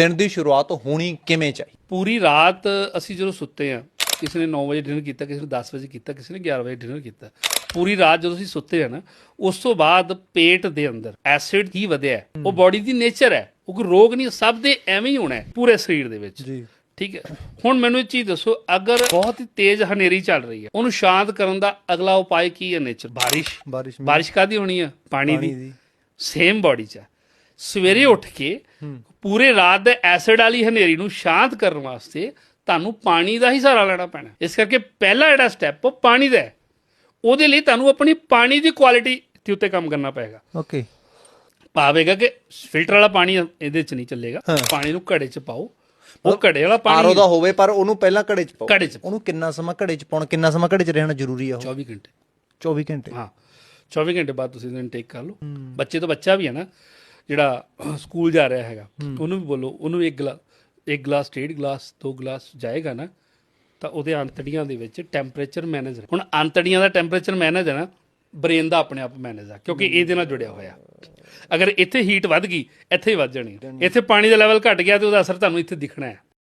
ਦਿਨ ਦੀ ਸ਼ੁਰੂਆਤ ਹੋਣੀ ਕਿਵੇਂ ਚਾਹੀਦੀ? ਪੂਰੀ ਰਾਤ ਅਸੀਂ ਜਦੋਂ ਸੁੱਤੇ ਆ ਕਿਸੇ ਨੇ 9 ਵਜੇ ਡਿਨਰ ਕੀਤਾ ਕਿਸੇ ਨੇ 10 ਵਜੇ ਕੀਤਾ ਕਿਸੇ ਨੇ 11 ਵਜੇ ਡਿਨਰ ਕੀਤਾ ਪੂਰੀ ਰਾਤ ਜਦੋਂ ਅਸੀਂ ਸੁੱਤੇ ਆ ਨਾ ਉਸ ਤੋਂ ਬਾਅਦ ਪੇਟ ਦੇ ਅੰਦਰ ਐਸਿਡ ਹੀ ਵਧਿਆ। ਉਹ ਬਾਡੀ ਦੀ ਨੇਚਰ ਹੈ ਉਹ ਕੋਈ ਰੋਗ ਨਹੀਂ ਸਭ ਦੇ ਐਵੇਂ ਹੀ ਹੋਣਾ ਹੈ ਪੂਰੇ ਸਰੀਰ ਦੇ ਵਿੱਚ। ਜੀ। ਠੀਕ ਹੈ। ਹੁਣ ਮੈਨੂੰ ਇਹ ਚੀਜ਼ ਦੱਸੋ ਅਗਰ ਬਹੁਤ ਹੀ ਤੇਜ਼ ਹਨੇਰੀ ਚੱਲ ਰਹੀ ਹੈ ਉਹਨੂੰ ਸ਼ਾਂਤ ਕਰਨ ਦਾ ਅਗਲਾ ਉਪਾਅ ਕੀ ਹੈ ਨੇਚਰ ਬਾਰਿਸ਼। ਬਾਰਿਸ਼। ਕਾਦੀ ਹੋਣੀ ਹੈ? ਪਾਣੀ ਦੀ। ਸੇਮ ਬਾਡੀ 'ਚ। ਸਵੇਰੇ ਉੱਠ ਕੇ ਪੂਰੇ ਰਾਤ ਦੇ ਐਸਿਡ ਵਾਲੀ ਹਨੇਰੀ ਨੂੰ ਸ਼ਾਂਤ ਕਰਨ ਵਾਸਤੇ ਤੁਹਾਨੂੰ ਪਾਣੀ ਦਾ ਹੀ ਸਹਾਰਾ ਲੈਣਾ ਪੈਣਾ। ਇਸ ਕਰਕੇ ਪਹਿਲਾ ਜਿਹੜਾ ਸਟੈਪ ਉਹ ਪਾਣੀ ਦਾ ਹੈ। ਉਹਦੇ ਲਈ ਤੁਹਾਨੂੰ ਆਪਣੀ ਪਾਣੀ ਦੀ ਕੁਆਲਿਟੀ ਦੇ ਉੱਤੇ ਕੰਮ ਕਰਨਾ ਪਏਗਾ। ਓਕੇ। ਪਾਵੇਗਾ ਕਿ ਫਿਲਟਰ ਵਾਲਾ ਪਾਣੀ ਇਹਦੇ 'ਚ ਨਹੀਂ ਚੱਲੇਗਾ। ਪਾਣੀ ਨੂੰ ਘੜੇ 'ਚ ਪਾਓ। ਉਹ ਘੜੇ ਵਾਲਾ ਪਾਣੀ ਦਾ ਹੋਵੇ ਪਰ ਉਹਨੂੰ ਪਹਿਲਾਂ ਘੜੇ ਚ ਪਾਓ। ਘੜੇ 'ਚ। ਉਹਨੂੰ ਕਿੰਨਾ ਸਮਾਂ ਘੜੇ ਚ ਪਾਉਣਾ ਕਿੰਨਾ ਸਮਾਂ ਘੜੇ ਚ ਰਹਿਣਾ ਜ਼ਰੂਰੀ ਆ ਉਹ? 24 ਘੰਟੇ। 24 ਘੰਟੇ। ਹਾਂ। 24 ਘੰਟੇ ਬਾਅਦ ਤੁਸੀਂ ਇਹਨੂੰ ਟੇਕ ਕਰ ਲਓ। ਬੱਚੇ ਤੋਂ ਬੱਚਾ ਵੀ ਹੈ ਨਾ। ਜਿਹੜਾ ਸਕੂਲ ਜਾ ਰਿਹਾ ਹੈਗਾ ਉਹਨੂੰ ਵੀ ਬੋਲੋ ਉਹਨੂੰ ਇੱਕ ਗਲਾਸ ਇੱਕ ਗਲਾਸ ਡੇਢ ਗਲਾਸ ਦੋ ਗਲਾਸ ਜਾਏਗਾ ਨਾ ਤਾਂ ਉਹਦੇ ਅੰਤੜੀਆਂ ਦੇ ਵਿੱਚ ਟੈਂਪਰੇਚਰ ਮੈਨੇਜ ਹੁਣ ਅੰਤੜੀਆਂ ਦਾ ਟੈਂਪਰੇਚਰ ਮੈਨੇਜ ਹੈ ਨਾ ਬ੍ਰੇਨ ਦਾ ਆਪਣੇ ਆਪ ਮੈਨੇਜ ਆ ਕਿਉਂਕਿ ਇਹਦੇ ਨਾਲ ਜੁੜਿਆ ਹੋਇਆ। ਅਗਰ ਇੱਥੇ ਹੀਟ ਵੱਧ ਗਈ ਇੱਥੇ ਹੀ ਵੱਧ ਜਾਣੀ ਹੈ। ਇੱਥੇ ਪਾਣੀ ਦਾ ਲੈਵਲ ਘਟ ਗਿਆ ਤੇ ਉਹਦਾ ਅਸਰ ਤੁਹਾਨੂੰ ਇੱਥੇ ਦਿਖਣਾ ਹੈ।